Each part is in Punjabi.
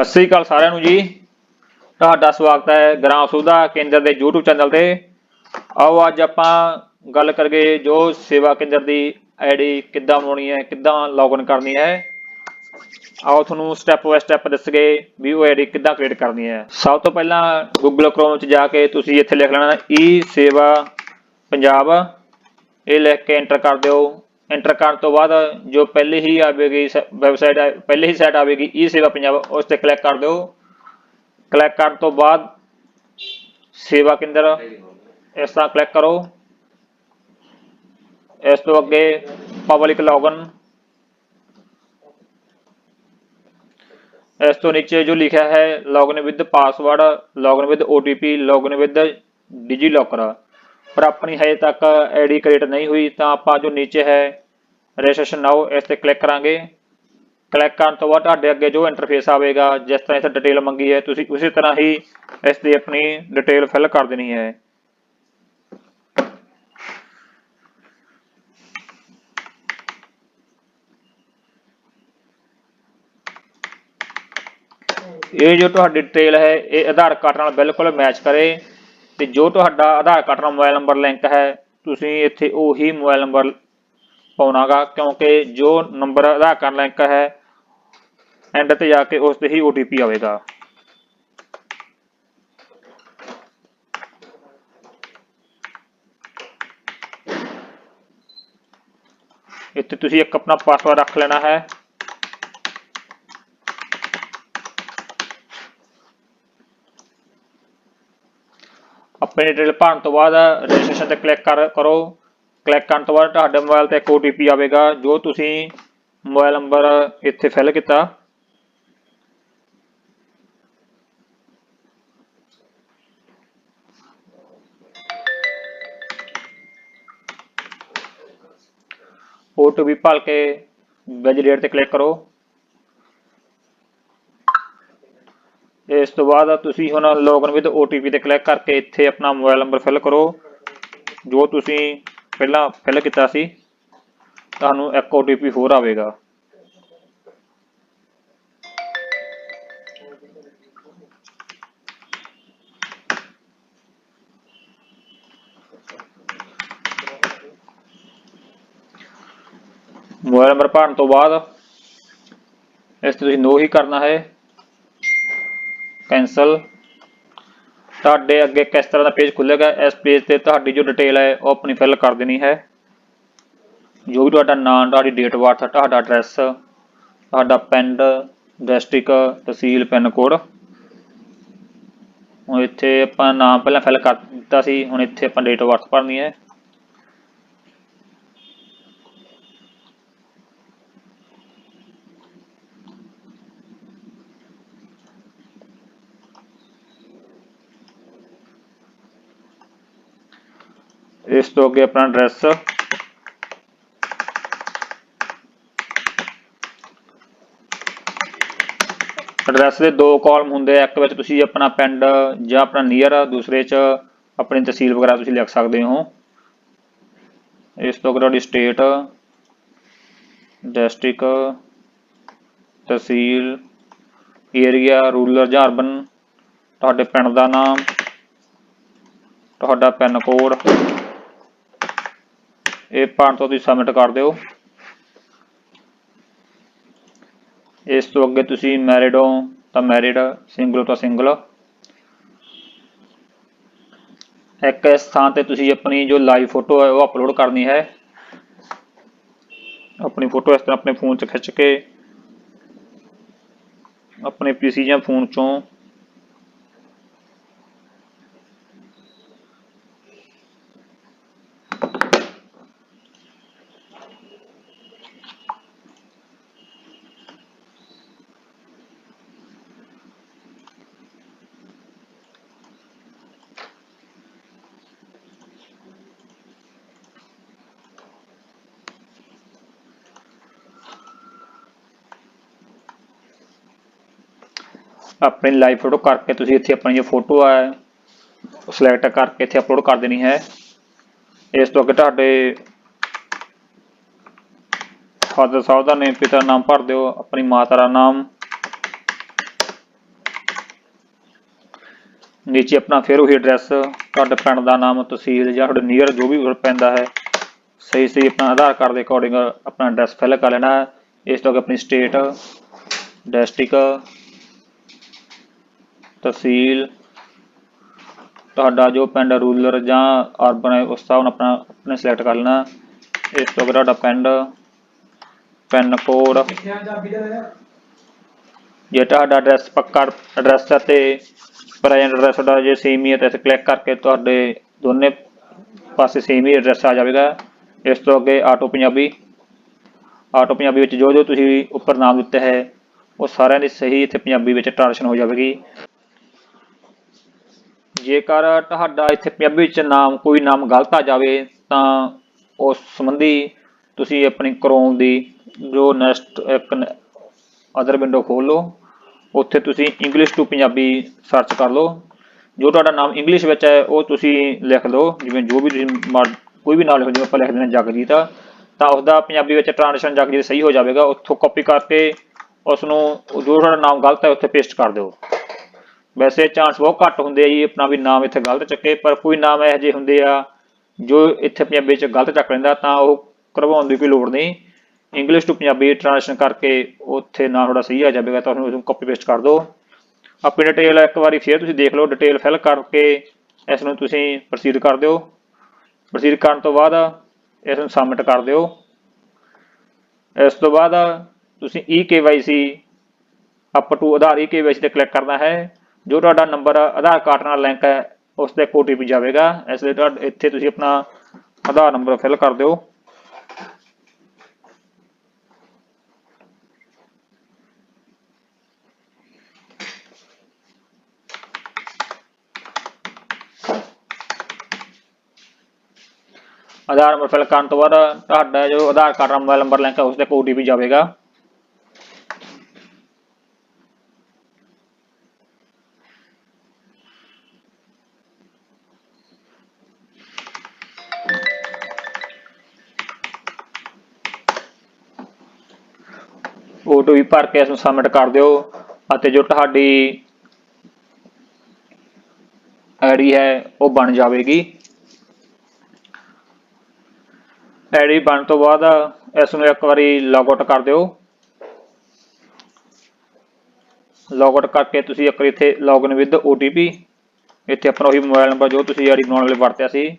ਸਤਿ ਸ੍ਰੀ ਅਕਾਲ ਸਾਰਿਆਂ ਨੂੰ ਜੀ। ਤੁਹਾਡਾ ਸਵਾਗਤ ਹੈ ਗ੍ਰਾਮ ਸੁਵਿਧਾ ਕੇਂਦਰ ਦੇ YouTube ਚੈਨਲ ਤੇ। ਆਓ ਅੱਜ ਆਪਾਂ ਗੱਲ ਕਰੀਏ ਜੋ ਸੇਵਾ ਕੇਂਦਰ ਦੀ ਆਈਡੀ ਕਿੱਦਾਂ ਬਣਾਉਣੀ ਹੈ, ਕਿੱਦਾਂ ਲੌਗਇਨ ਕਰਨੀ ਹੈ। ਆਓ ਤੁਹਾਨੂੰ ਸਟੈਪ ਬਾਏ ਸਟੈਪ ਦੱਸਗੇ ਵੀ ਉਹ ਆਈਡੀ ਕਿੱਦਾਂ ਕ੍ਰੀਏਟ ਕਰਨੀ ਹੈ। ਸਭ ਤੋਂ ਪਹਿਲਾਂ Google Chrome ਵਿੱਚ ਜਾ ਕੇ ਤੁਸੀਂ ਇੱਥੇ ਲਿਖ ਲੈਣਾ ਈ ਸੇਵਾ ਪੰਜਾਬ। ਇਹ ਲਿਖ ਕੇ ਐਂਟਰ ਕਰ ਦਿਓ। ਐਂਟਰ ਕਰਨ ਤੋਂ ਬਾਅਦ ਜੋ ਪਹਿਲੇ ਹੀ ਆਵੇਗੀ ਵੈਬਸਾਈਟ ਪਹਿਲੇ ਹੀ ਸਾਈਟ ਆਵੇਗੀ ਈ ਸੇਵਾ ਪੰਜਾਬ, ਉਸ ਤੇ ਕਲਿੱਕ ਕਰ ਦਿਓ। ਕਲਿੱਕ ਕਰਨ ਤੋਂ ਬਾਅਦ ਸੇਵਾ ਕੇਂਦਰ, ਇਸ ਤਰ੍ਹਾਂ ਕਲਿੱਕ ਕਰੋ। ਇਸ ਤੋਂ ਅੱਗੇ ਪਬਲਿਕ ਲੌਗਇਨ ਇਸ ਤੋਂ ਨੀਚੇ ਜੋ ਲਿਖਿਆ ਹੈ login with password login with OTP login with DigiLocker ਪਰ ਆਪਣੀ ਹਜੇ ਤੱਕ ਆਈਡੀ ਕ੍ਰੀਏਟ ਨਹੀਂ ਹੋਈ, ਤਾਂ ਆਪਾਂ ਜੋ ਨੀਚੇ ਹੈ, ਰਜਿਸਟ੍ਰੇਸ਼ਨ ਨਾਓ ਇਸ ਤੇ ਕਲਿੱਕ ਕਰਾਂਗੇ। ਕਲਿੱਕ ਕਰਨ ਤੋਂ ਬਾਅਦ ਤੁਹਾਡੇ ਅੱਗੇ ਜੋ ਇੰਟਰਫੇਸ ਆਵੇਗਾ, ਜਿਸ ਤਰ੍ਹਾਂ ਇੱਥੇ ਡਿਟੇਲ ਮੰਗੀ ਹੈ, ਤੁਸੀਂ ਉਸੇ ਤਰ੍ਹਾਂ ਹੀ ਇਸ ਦੀ ਆਪਣੀ ਡਿਟੇਲ ਫਿਲ ਕਰ ਦੇਣੀ ਹੈ। ਇਹ ਜੋ ਤੁਹਾਡੀ ਡਿਟੇਲ ਹੈ, ਇਹ ਆਧਾਰ ਕਾਰਡ ਨਾਲ ਬਿਲਕੁਲ ਮੈਚ ਕਰੇ। ਤੇ ਜੋ ਤੁਹਾਡਾ ਆਧਾਰ ਕਾਰਡ ਨਾਲ ਮੋਬਾਈਲ ਨੰਬਰ ਲਿੰਕ ਹੈ, ਤੁਸੀਂ ਇੱਥੇ ਉਹੀ ਮੋਬਾਈਲ ਨੰਬਰ ਪਾਉਣਾਗਾ, ਕਿਉਂਕਿ ਜੋ ਨੰਬਰ ਆਧਾਰ ਕਾਰਡ ਲਿੰਕ ਹੈ ਐਂਡ ਤੇ ਜਾ ਕੇ ਉਸ ਤੇ ਹੀ OTP ਆਵੇਗਾ। ਇੱਥੇ ਤੁਸੀਂ ਇੱਕ ਆਪਣਾ ਪਾਸਵਰਡ ਰੱਖ ਲੈਣਾ ਹੈ। ਆਪਣੀ ਡਿਟੇਲ ਭਰਨ ਤੋਂ ਬਾਅਦ ਰਜਿਸਟ੍ਰੇਸ਼ਨ ਤੇ ਕਲਿੱਕ ਕਰ ਕਰੋ। ਕਲਿੱਕ ਕਰਨ ਤੋਂ ਬਾਅਦ ਤੁਹਾਡੇ ਮੋਬਾਈਲ ਤੇ ਇੱਕ OTP ਆਵੇਗਾ, ਜੋ ਤੁਸੀਂ ਮੋਬਾਈਲ ਨੰਬਰ ਇੱਥੇ ਫਿਲ ਕੀਤਾ। OTP ਭਰ ਕੇ ਵੈਲਿਡੇਟ ਤੇ ਕਲਿੱਕ ਕਰੋ। ਇਸ ਤੋਂ ਬਾਅਦ ਤੁਸੀਂ ਹੁਣ ਲੌਗਇਨ ਵਿਦ OTP ਤੇ ਕਲਿੱਕ ਕਰਕੇ ਇੱਥੇ ਆਪਣਾ ਮੋਬਾਈਲ ਨੰਬਰ ਫਿਲ ਕਰੋ। ਜੋ ਤੁਸੀਂ ਪਹਿਲਾਂ ਫਿਲ ਕੀਤਾ ਸੀ, ਤੁਹਾਨੂੰ ਇੱਕ OTP ਹੋਰ ਆਵੇਗਾ। ਮੋਬਾਈਲ ਨੰਬਰ ਭਰਨ ਤੋਂ ਬਾਅਦ ਇਸ ਤੇ ਤੁਸੀਂ ਨੋ ਹੀ ਕਰਨਾ ਹੈ। ਕੈਂਸਲ ਤੁਹਾਡੇ ਅੱਗੇ ਕਿਸ ਤਰ੍ਹਾਂ ਦਾ ਪੇਜ ਖੁੱਲੇਗਾ ਇਸ ਪੇਜ ਤੇ ਤੁਹਾਡੀ ਜੋ ਡਿਟੇਲ ਹੈ, ਉਹ ਆਪਣੀ ਫਿਲ ਕਰ ਦੇਣੀ ਹੈ। ਜੋ ਵੀ ਤੁਹਾਡਾ ਨਾਮ, ਤੁਹਾਡੀ ਡੇਟ ਆਫ ਬਰਥ ਤੁਹਾਡਾ ਐਡਰੈਸ ਤੁਹਾਡਾ ਪਿੰਡ ਡਿਸਟ੍ਰਿਕਟ ਤਹਿਸੀਲ, ਪਿੰਨ ਕੋਡ। ਹੁਣ ਇੱਥੇ ਆਪਾਂ ਨਾਮ ਪਹਿਲਾਂ ਫਿਲ ਕਰ ਦਿੱਤਾ ਸੀ, ਹੁਣ ਇੱਥੇ ਆਪਾਂ ਡੇਟ ਆਫ ਬਰਥ ਭਰਨੀ ਹੈ। ਇਸ ਤੋਂ ਅੱਗੇ ਆਪਣਾ ਐਡਰੈਸ ਐਡਰੈਸ ਦੇ ਦੋ ਕਾਲਮ ਹੁੰਦੇ ਆ, ਇੱਕ ਵਿੱਚ ਤੁਸੀਂ ਆਪਣਾ ਪਿੰਡ ਜਾਂ ਆਪਣਾ ਨੀਅਰ ਦੂਸਰੇ 'ਚ ਆਪਣੀ ਤਹਿਸੀਲ ਵਗੈਰਾ ਤੁਸੀਂ ਲਿਖ ਸਕਦੇ ਹੋ। ਇਸ ਤੋਂ ਅੱਗੇ ਤੁਹਾਡੀ state district tehsil area rural ਜਾਂ ਅਰਬਨ ਤੁਹਾਡੇ ਪਿੰਡ ਦਾ ਨਾਮ, ਤੁਹਾਡਾ ਪਿੰਨ ਕੋਡ ਇਹ ਭਰਨ ਤੋਂ ਤੁਸੀਂ ਸਬਮਿਟ ਕਰ ਦਿਓ। ਇਸ ਤੋਂ ਅੱਗੇ ਤੁਸੀਂ ਮੈਰਿਡ ਹੋ ਤਾਂ ਮੈਰਿਡ ਸਿੰਗਲ ਤਾਂ ਸਿੰਗਲ ਇੱਕ ਇਸ ਥਾਂ ਤੇ ਤੁਸੀਂ ਆਪਣੀ ਜੋ ਲਾਈਵ ਫੋਟੋ ਹੈ ਉਹ ਅਪਲੋਡ ਕਰਨੀ ਹੈ। ਆਪਣੀ ਫੋਟੋ ਇਸ ਤਰ੍ਹਾਂ ਆਪਣੇ ਫੋਨ 'ਚ ਖਿੱਚ ਕੇ, ਆਪਣੇ ਪੀਸੀ ਜਾਂ ਫੋਨ 'ਚੋਂ ਆਪਣੀ ਲਾਈਵ ਫੋਟੋ ਕਰਕੇ ਤੁਸੀਂ ਇੱਥੇ ਆਪਣੀ ਜੋ ਫੋਟੋ ਹੈ ਸਿਲੈਕਟ ਕਰਕੇ ਇੱਥੇ ਅਪਲੋਡ ਕਰ ਦੇਣੀ ਹੈ। ਇਸ ਤੋਂ ਅੱਗੇ ਤੁਹਾਡੇ ਫਾਦਰ ਸਾਹਿਬ ਦਾ ਨੇਮ ਪਿਤਾ ਦਾ ਨਾਮ ਭਰ ਦਿਓ, ਆਪਣੀ ਮਾਤਾ ਦਾ ਨਾਮ। ਨੀਚੇ ਆਪਣਾ ਫਿਰ ਉਹੀ ਐਡਰੈਸ ਤੁਹਾਡੇ ਪਿੰਡ ਦਾ ਨਾਮ, ਤਹਿਸੀਲ ਜਾਂ ਤੁਹਾਡੇ ਨੀਅਰ ਜੋ ਵੀ ਪੈਂਦਾ ਹੈ, ਸਹੀ ਸਹੀ ਆਪਣਾ ਆਧਾਰ ਕਾਰਡ ਦੇ ਅਕੋਰਡਿੰਗ ਆਪਣਾ ਐਡਰੈਸ ਫਿਲ ਕਰ ਲੈਣਾ ਹੈ। ਇਸ ਤੋਂ ਅੱਗੇ ਆਪਣੀ ਸਟੇਟ ਡਿਸਟ੍ਰਿਕਟ ਤਹਿਸੀਲ ਤੁਹਾਡਾ ਜੋ ਪਿੰਡ ਰੂਰਲ ਜਾਂ ਅਰਬਨ ਹੈ, ਉਸ ਹਿਸਾਬ ਨਾਲ ਆਪਣਾ, ਆਪਣੇ ਸਿਲੈਕਟ ਕਰ ਲੈਣਾ। ਇਸ ਤੋਂ ਅੱਗੇ ਤੁਹਾਡਾ ਪਿੰਡ, ਪਿੰਨ ਕੋਡ। ਜੇ ਤੁਹਾਡਾ ਐਡਰੈਸ ਪੱਕਾ ਐਡਰੈਸ ਹੈ ਤੇ ਪ੍ਰੈਜ਼ੈਂਟ ਐਡਰੈਸ ਤੁਹਾਡਾ ਜੇ ਸੇਮ ਹੀ ਹੈ ਤਾਂ ਇੱਥੇ ਕਲਿੱਕ ਕਰਕੇ ਤੁਹਾਡੇ ਦੋਨੇ ਪਾਸੇ ਸੇਮ ਹੀ ਐਡਰੈਸ ਆ ਜਾਵੇਗਾ। ਇਸ ਤੋਂ ਅੱਗੇ ਆਟੋ ਪੰਜਾਬੀ ਆਟੋ ਪੰਜਾਬੀ ਵਿੱਚ ਜੋ ਜੋ ਤੁਸੀਂ ਉੱਪਰ ਨਾਮ ਦਿੱਤਾ ਹੈ, ਉਹ ਸਾਰਿਆਂ ਦੀ ਸਹੀ ਇੱਥੇ ਪੰਜਾਬੀ ਵਿੱਚ ਟ੍ਰਾਂਸਲੇਸ਼ਨ ਹੋ ਜਾਵੇਗੀ। ਜੇਕਰ ਤੁਹਾਡਾ ਇੱਥੇ ਪੰਜਾਬੀ ਵਿੱਚ ਨਾਮ, ਕੋਈ ਨਾਮ ਗਲਤ ਆ ਜਾਵੇ, ਤਾਂ ਉਸ ਸੰਬੰਧੀ ਤੁਸੀਂ ਆਪਣੀ ਕਰੋਮ ਦੀ ਜੋ ਨੈਕਸਟ ਇੱਕ ਅਦਰ ਵਿੰਡੋ ਖੋਲ ਲਓ। ਉੱਥੇ ਤੁਸੀਂ ਇੰਗਲਿਸ਼ ਟੂ ਪੰਜਾਬੀ ਸਰਚ ਕਰ ਲਓ। ਜੋ ਤੁਹਾਡਾ ਨਾਮ ਇੰਗਲਿਸ਼ ਵਿੱਚ ਹੈ, ਉਹ ਤੁਸੀਂ ਲਿਖ ਲਓ। ਜਿਵੇਂ ਜੋ ਵੀ ਤੁਸੀਂ ਕੋਈ ਵੀ ਨਾਮ ਲਿਖੋ ਜਿਵੇਂ ਆਪਾਂ ਲਿਖ ਦਿੰਦੇ ਹਾਂ ਜਗਜੀਤ। ਤਾਂ ਉਸਦਾ ਪੰਜਾਬੀ ਵਿੱਚ ਟ੍ਰਾਂਸਲੇਸ਼ਨ ਜਗਜੀਤ ਸਹੀ ਹੋ ਜਾਵੇਗਾ। ਉੱਥੋਂ ਕਾਪੀ ਕਰਕੇ ਉਸ ਨੂੰ ਜੋ ਤੁਹਾਡਾ ਨਾਮ ਗਲਤ ਹੈ, ਉੱਥੇ ਪੇਸਟ ਕਰ ਦਿਓ। ਵੈਸੇ ਚਾਂਸ ਬਹੁਤ ਘੱਟ ਹੁੰਦੇ ਆ ਜੀ, ਆਪਣਾ ਵੀ ਨਾਮ ਇੱਥੇ ਗਲਤ ਚੱਕੇ, ਪਰ ਕੋਈ ਨਾਮ ਇਹੋ ਜਿਹੇ ਹੁੰਦੇ ਆ ਜੋ ਇੱਥੇ ਪੰਜਾਬੀ ਚ ਗਲਤ ਚੱਕ ਲੈਂਦਾ, ਤਾਂ ਉਹ ਕਰਵਾਉਣ ਦੀ ਕੋਈ ਲੋੜ ਨਹੀਂ। ਇੰਗਲਿਸ਼ ਟੂ ਪੰਜਾਬੀ ਟ੍ਰਾਂਸਲੇਸ਼ਨ ਕਰਕੇ ਉੱਥੇ ਨਾਮ ਥੋੜਾ ਸਹੀ ਆ ਜਾਵੇਗਾ, ਤਾਂ ਉਹਨੂੰ ਕਾਪੀ ਪੇਸਟ ਕਰ ਦਿਓ। ਆਪਣੀ ਡਿਟੇਲ ਇੱਕ ਵਾਰੀ ਫੇਰ ਤੁਸੀਂ ਦੇਖ ਲਓ ਡਿਟੇਲ ਫਿਲ ਕਰਕੇ ਇਸ ਨੂੰ ਤੁਸੀਂ ਪ੍ਰੋਸੀਡ ਕਰ ਦਿਓ। ਪ੍ਰੋਸੀਡ ਕਰਨ ਤੋਂ ਬਾਅਦ ਇਸ ਨੂੰ ਸਬਮਿਟ ਕਰ ਦਿਓ। ਇਸ ਤੋਂ ਬਾਅਦ ਤੁਸੀਂ E EKYC up to Aadhaar E EKYC ਤੇ ਕਲਿੱਕ ਕਰਨਾ ਹੈ। ਜੋ ਤੁਹਾਡਾ ਨੰਬਰ ਆਧਾਰ ਕਾਰਡ ਨਾਲ ਲਿੰਕ ਹੈ ਉਸ ਤੇ OTP ਜਾਵੇਗਾ। ਇਸ ਲਈ ਤੁਹਾਡਾ, ਇੱਥੇ ਤੁਸੀਂ ਆਪਣਾ ਆਧਾਰ ਨੰਬਰ ਫਿਲ ਕਰ ਦਿਓ। ਆਧਾਰ ਨੰਬਰ ਫਿਲ ਕਰਨ ਤੋਂ ਬਾਅਦ ਤੁਹਾਡਾ ਜੋ ਆਧਾਰ ਕਾਰਡ ਨਾਲ ਮੋਬਾਈਲ ਨੰਬਰ ਲਿੰਕ ਹੈ ਉਸ ਤੇ OTP ਜਾਵੇਗਾ। OTP ਭਰ ਕੇ ਇਸ ਨੂੰ ਸਬਮਿਟ ਕਰ ਦਿਓ ਅਤੇ ਜੋ ਤੁਹਾਡੀ ਆਈਡੀ ਹੈ ਉਹ ਬਣ ਜਾਵੇਗੀ। ਆਈਡੀ ਬਣ ਤੋਂ ਬਾਅਦ ਇਸ ਨੂੰ ਇੱਕ ਵਾਰੀ ਲੌਗ ਆਊਟ ਕਰ ਦਿਓ। ਲੌਗ ਕਰਕੇ ਤੁਸੀਂ ਇੱਕ ਵਾਰੀ ਇੱਥੇ ਲੌਗਇਨ ਵਿਦ OTP ਇੱਥੇ ਆਪਣਾ ਉਹੀ ਮੋਬਾਈਲ ਨੰਬਰ ਜੋ ਤੁਸੀਂ ਆਈਡੀ ਬਣਾਉਣ ਵੇਲੇ ਵਰਤਿਆ ਸੀ,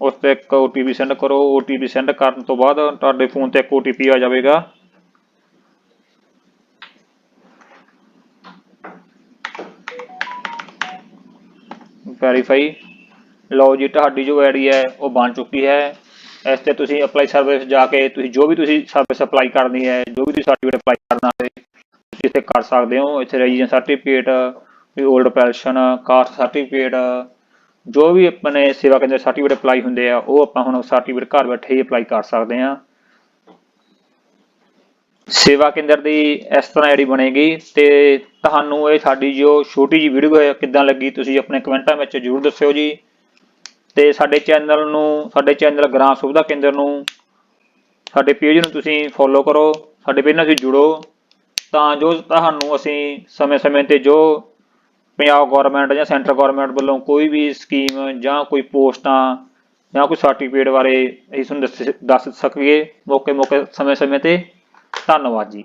ਉਸ ਤੇ ਇੱਕ OTP ਸੈਂਡ ਕਰੋ। OTP ਸੈਂਡ ਕਰਨ ਤੋਂ ਬਾਅਦ ਤੁਹਾਡੇ ਫੋਨ ਤੇ ਇੱਕ OTP ਆ ਜਾਵੇਗਾ। ਵੈਰੀਫਾਈ ਲਓ ਜੀ, ਤੁਹਾਡੀ ਜੋ ਆਈਡੀ ਹੈ, ਉਹ ਬਣ ਚੁੱਕੀ ਹੈ। ਇਸ ਤੇ ਤੁਸੀਂ ਅਪਲਾਈ ਸਰਵਿਸ ਜਾ ਕੇ ਤੁਸੀਂ ਜੋ ਵੀ ਤੁਸੀਂ ਸਰਵਿਸ ਅਪਲਾਈ ਕਰਨੀ ਹੈ, ਜੋ ਵੀ ਤੁਸੀਂ ਸਰਟੀਫਿਕੇਟ ਅਪਲਾਈ ਕਰਨਾ ਹੈ, ਤੁਸੀਂ ਇੱਥੇ ਕਰ ਸਕਦੇ ਹੋ। ਇੱਥੇ ਰੈਜੀਡੈਂਸ ਸਰਟੀਫਿਕੇਟ ਵੀ 올ਡ ਪੈਨਸ਼ਨ ਕਾਸਟ ਸਰਟੀਫਿਕੇਟ ਜੋ ਵੀ ਆਪਣੇ ਸੇਵਾ ਕੇਂਦਰ ਸਰਟੀਫਿਕੇਟ ਅਪਲਾਈ ਹੁੰਦੇ ਆ, ਉਹ ਆਪਾਂ ਹੁਣ ਸਰਟੀਫਿਕੇਟ ਘਰ ਬੈਠੇ ਹੀ ਅਪਲਾਈ ਕਰ ਸਕਦੇ ਹਾਂ। ਸੇਵਾ ਕੇਂਦਰ ਦੀ ਇਸ ਤਰ੍ਹਾਂ ਜਿਹੜੀ ਬਣੇਗੀ ਤੇ ਤੁਹਾਨੂੰ ਇਹ ਸਾਡੀ ਜੋ ਛੋਟੀ ਜੀ ਵੀਡੀਓ ਹੈ, ਕਿੱਦਾਂ ਲੱਗੀ ਤੁਸੀਂ ਆਪਣੇ ਕਮੈਂਟਾਂ ਵਿੱਚ ਜਰੂਰ ਦੱਸਿਓ ਜੀ। ਤੇ ਸਾਡੇ ਚੈਨਲ ਨੂੰ, ਸਾਡੇ ਚੈਨਲ ਗ੍ਰਾਮ ਸੁਵਿਧਾ ਕੇਂਦਰ ਨੂੰ, ਸਾਡੇ ਪੇਜ ਨੂੰ ਤੁਸੀਂ ਫੋਲੋ ਕਰੋ, ਸਾਡੇ ਪੇਜ ਨਾਲ ਤੁਸੀਂ ਜੁੜੋ, ਤਾਂ ਜੋ ਤੁਹਾਨੂੰ ਅਸੀਂ ਸਮੇਂ-ਸਮੇਂ ਤੇ ਜੋ ਪੰਜਾਬ ਗਵਰਨਮੈਂਟ ਜਾਂ ਸੈਂਟਰ ਗਵਰਨਮੈਂਟ ਵੱਲੋਂ ਕੋਈ ਵੀ ਸਕੀਮ ਜਾਂ ਕੋਈ ਪੋਸਟਾਂ ਜਾਂ ਕੋਈ ਸਰਟੀਫਿਕੇਟ ਬਾਰੇ ਅਸੀਂ ਤੁਹਾਨੂੰ ਦੱਸ ਦੱਸ ਸਕੀਏ ਮੌਕੇ ਮੌਕੇ ਸਮੇਂ-ਸਮੇਂ ਤੇ। ਧੰਨਵਾਦ ਜੀ।